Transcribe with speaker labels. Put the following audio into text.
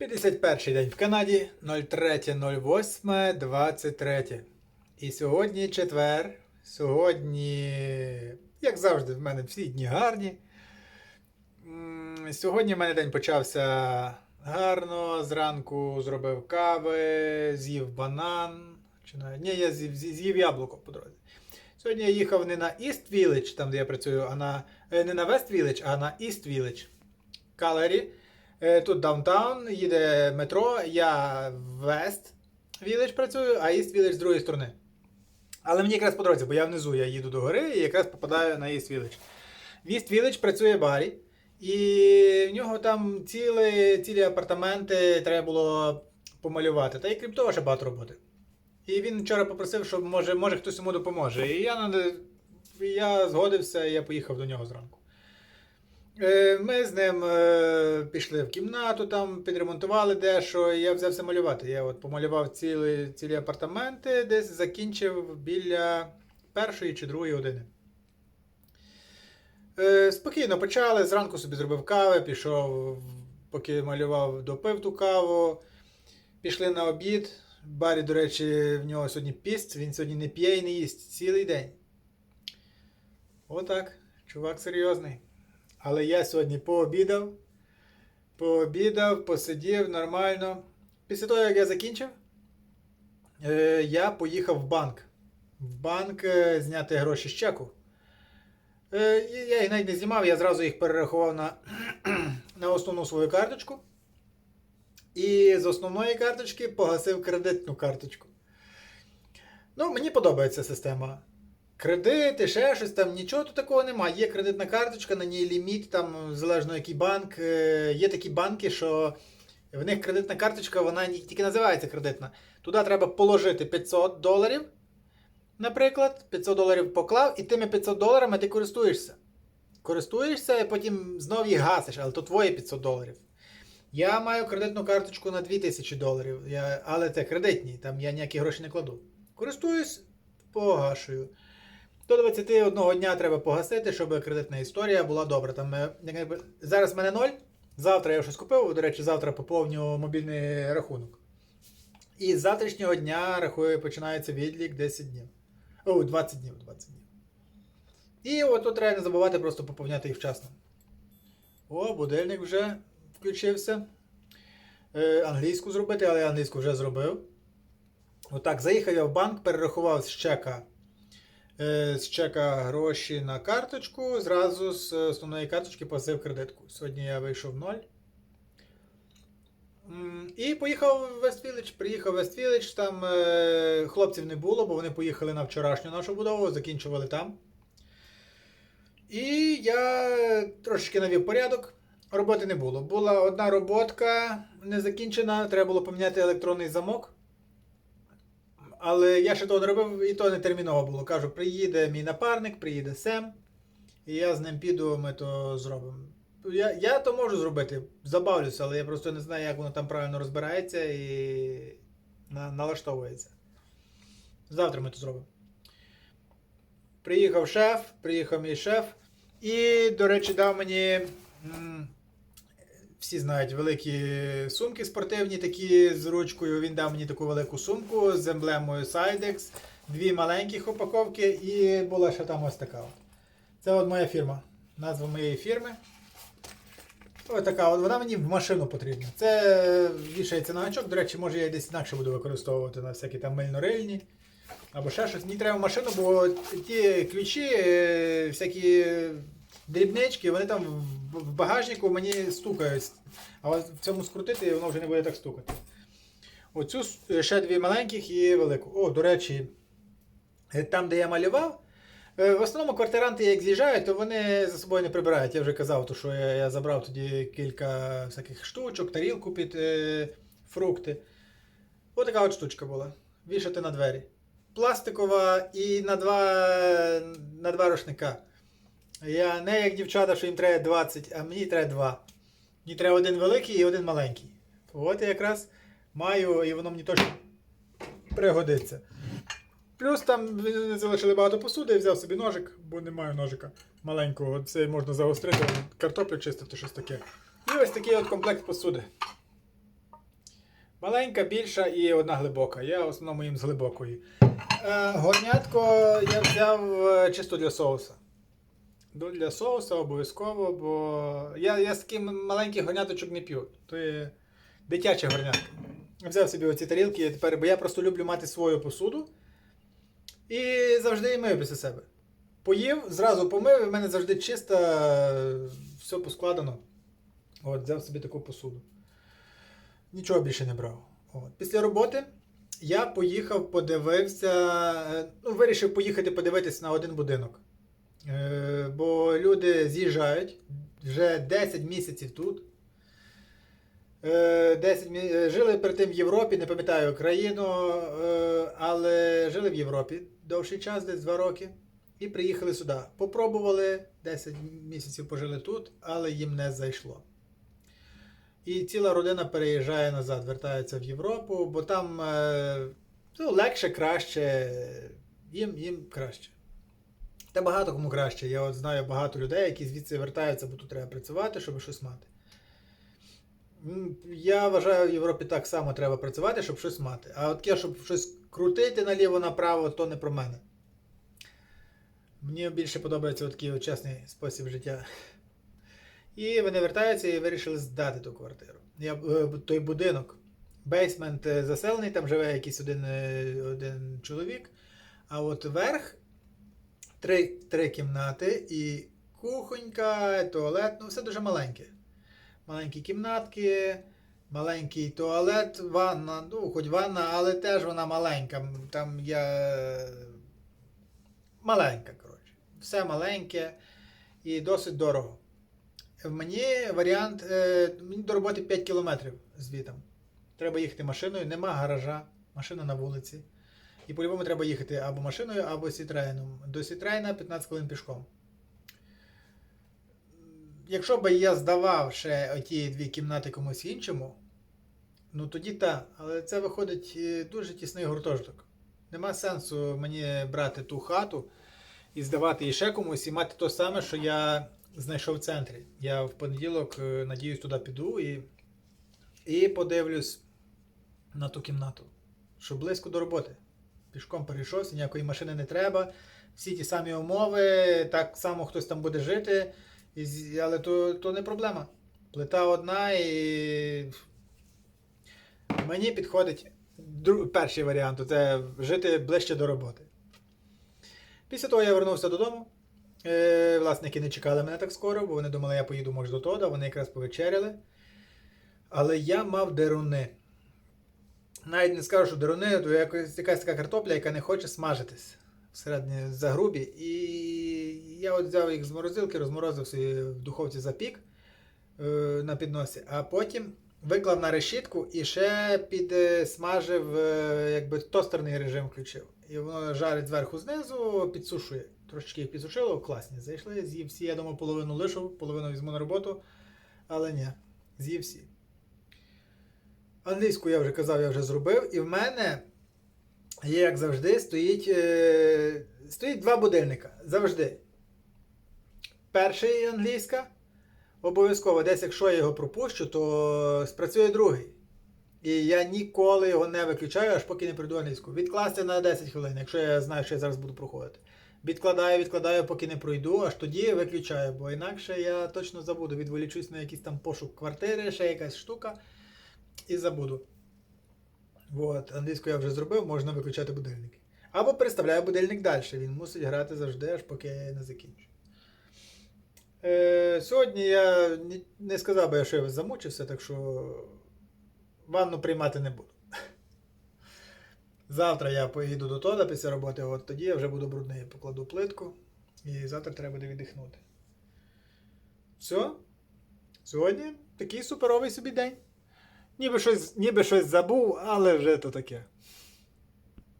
Speaker 1: 51 день в Канаді 03.08.23. І сьогодні четвер. Сьогодні, як завжди, в мене всі дні гарні. Сьогодні в мене день почався гарно. Зранку зробив кави, з'їв банан. Чи навіть, ні, я з'їв, з'їв яблуко по дорозі. Сьогодні я їхав не на East Village, там де я працюю, а на е, не на West Village, а на East Village. Калері. Е, Тут даунтаун, їде метро, я в West Village працюю, а East Village з другої сторони. Але мені якраз по дорозі, бо я внизу, я їду до гори і якраз попадаю на East Village. В East Village працює Барі, і в нього там ціли, цілі апартаменти треба було помалювати. Та й крім того, ще багато роботи. І він вчора попросив, щоб може, може хтось йому допоможе. І я, я згодився, і я поїхав до нього зранку. Е, Ми з ним е, пішли в кімнату, там підремонтували дещо, і я взявся малювати. Я от помалював цілі, цілі апартаменти, десь закінчив біля першої чи другої години. Е, Спокійно почали, зранку собі зробив кави, пішов, поки малював, допив ту каву. Пішли на обід. Барі, до речі, в нього сьогодні піст, він сьогодні не п'є і не їсть цілий день. Отак, чувак серйозний. Але я сьогодні пообідав, пообідав, посидів нормально. Після того, як я закінчив, е, я поїхав в банк. В банк е, зняти гроші з чеку. Е, я їх навіть не знімав, я зразу їх перерахував на, на основну свою карточку. І з основної карточки погасив кредитну карточку. Ну, мені подобається система. Кредити, ще щось там, нічого тут такого немає. Є кредитна карточка, на ній ліміт, там залежно який банк. Е, Є такі банки, що в них кредитна карточка, вона тільки називається кредитна. Туди треба положити 500 доларів, наприклад, 500 доларів поклав, і тими 500 доларами ти користуєшся. Користуєшся, і потім знов їх гасиш, але то твої 500 доларів. Я маю кредитну карточку на 2000 доларів, я, але це кредитні, там я ніякі гроші не кладу. Користуюсь, погашую. До 21 дня треба погасити, щоб кредитна історія була добра. Там, е, якби, зараз в мене 0, завтра я щось купив, до речі, завтра поповню мобільний рахунок. І з завтрашнього дня рахую, починається відлік 10 днів. О, 20 днів, 20 днів. І от тут треба не забувати просто поповняти їх вчасно. О, будильник вже включився. Е, англійську зробити, але я англійську вже зробив. Отак, заїхав я в банк, перерахував з чека, з чека гроші на карточку, зразу з основної карточки погасив кредитку. Сьогодні я вийшов в ноль. І поїхав в Вестфіліч. Приїхав в Вестфіліч, там е, хлопців не було, бо вони поїхали на вчорашню нашу будову, закінчували там. І я трошечки навів порядок. Роботи не було. Була одна роботка не закінчена, треба було поміняти електронний замок. Але я ще того не робив, і то не терміново було. Кажу, приїде мій напарник, приїде Сем, і я з ним піду, ми то зробимо. Я, я то можу зробити, забавлюся, але я просто не знаю, як воно там правильно розбирається і на, налаштовується. Завтра ми то зробимо. Приїхав шеф, приїхав мій шеф, і, до речі, дав мені. Всі знають великі сумки спортивні, такі з ручкою. Він дав мені таку велику сумку з емблемою Sidex, дві маленьких упаковки і була ще там ось така. Це от моя фірма. Назва моєї фірми. Ось така, от вона мені в машину потрібна. Це вішається на гачок. До речі, може я десь інакше буду використовувати на всякі там мильнорильні. Або ще щось. Мені треба машину, бо ті ключі, е, всякі дрібнички, вони там в- багажнику мені стукають. А в цьому скрутити і воно вже не буде так стукати. Оцю ще дві маленьких і велику. О, до речі, е, там, де я малював, е, в основному квартиранти, як з'їжджають, то вони за собою не прибирають. Я вже казав, то, що я, я забрав тоді кілька всяких штучок, тарілку під е, фрукти. Ось така от штучка була. Вішати на двері. Пластикова і на два, на два рушника. Я не як дівчата, що їм треба 20, а мені треба 2. Мені треба один великий і один маленький. От я якраз маю, і воно мені точно пригодиться. Плюс там вони залишили багато посуди, я взяв собі ножик, бо не маю ножика маленького. Це можна загострити, картоплю чистити, щось таке. І ось такий от комплект посуди. Маленька, більша і одна глибока. Я в основному їм з глибокої. Е, горнятко я взяв е, чисто для соуса. Ну, для соуса обов'язково, бо я, я з таких маленьких горняточок не п'ю. То є дитяче горнятко. Взяв собі оці тарілки, і тепер, бо я просто люблю мати свою посуду. І завжди мию після себе. Поїв, зразу помив, і в мене завжди чисто, все поскладено. От, взяв собі таку посуду. Нічого більше не брав. От. Після роботи я поїхав, подивився, е, ну, вирішив поїхати подивитися на один будинок. Е, бо люди з'їжджають вже 10 місяців тут. Е, 10 мі... е, Жили перед тим в Європі, не пам'ятаю країну, е, але жили в Європі довший час, десь 2 роки. І приїхали сюди. Попробували, 10 місяців пожили тут, але їм не зайшло. І ціла родина переїжджає назад, вертається в Європу, бо там е, ну, легше, краще, їм, їм краще. Та багато кому краще. Я от знаю багато людей, які звідси вертаються, бо тут треба працювати, щоб щось мати. Я вважаю, в Європі так само треба працювати, щоб щось мати. А от я, щоб щось крутити наліво-направо, то не про мене. Мені більше подобається такий чесний спосіб життя. І вони вертаються і вирішили здати ту квартиру. Я, е, той будинок. Бейсмент заселений, там живе якийсь один, е, один чоловік. А от верх три, три кімнати і кухонька, туалет, ну все дуже маленьке. Маленькі кімнатки, маленький туалет, ванна, ну, хоч ванна, але теж вона маленька. Там я. Маленька, коротше. Все маленьке і досить дорого. Мені варіант, е, мені до роботи 5 кілометрів звітом. Треба їхати машиною, нема гаража, машина на вулиці. І по-любому треба їхати або машиною, або сітрейном. До сітрейна 15 хвилин пішком. Якщо би я здавав ще оті дві кімнати комусь іншому, ну тоді так. Але це виходить е, дуже тісний гуртожиток. Нема сенсу мені брати ту хату і здавати її ще комусь, і мати те саме, що я знайшов в центрі. Я в понеділок, е, надіюсь, туди піду і, і подивлюсь на ту кімнату, що близько до роботи. Пішком перейшовся, ніякої машини не треба. Всі ті самі умови, так само хтось там буде жити, але то, то не проблема. Плита одна і мені підходить дру- перший варіант це жити ближче до роботи. Після того я вернувся додому. Е, власники не чекали мене так скоро, бо вони думали, я поїду може до Тода, вони якраз повечеряли. Але я мав деруни. Навіть не скажу, що деруни, то якось якась така картопля, яка не хоче смажитись всередині загрубі. І я от взяв їх з морозилки, розморозив собі в духовці запік е, на підносі, а потім виклав на решітку і ще підсмажив, е, якби тостерний режим включив. І воно жарить зверху знизу, підсушує. Трошечки їх підсушило, класні. Зайшли, з'їв всі, я думав, половину лишу, половину візьму на роботу, але ні, з'їв всі. Англійську я вже казав, я вже зробив. І в мене, як завжди, стоїть, е, стоїть два будильника. Завжди. Перший англійська. Обов'язково, десь якщо я його пропущу, то спрацює другий. І я ніколи його не виключаю, аж поки не прийду англійську. Відкласти на 10 хвилин, якщо я знаю, що я зараз буду проходити. Відкладаю, відкладаю, поки не пройду, аж тоді виключаю, бо інакше я точно забуду. Відволічусь на якийсь там пошук квартири, ще якась штука, і забуду. От, англійську я вже зробив, можна виключати будильники. Або переставляю будильник далі. Він мусить грати завжди, аж поки я не закінчу. Е, сьогодні я не сказав би, що я замучився, так що ванну приймати не буду. Завтра я поїду до Тода після роботи, от тоді я вже буду брудний, покладу плитку, і завтра треба буде віддихнути. Все. Сьогодні такий суперовий собі день. Ніби щось, ніби щось забув, але вже то таке.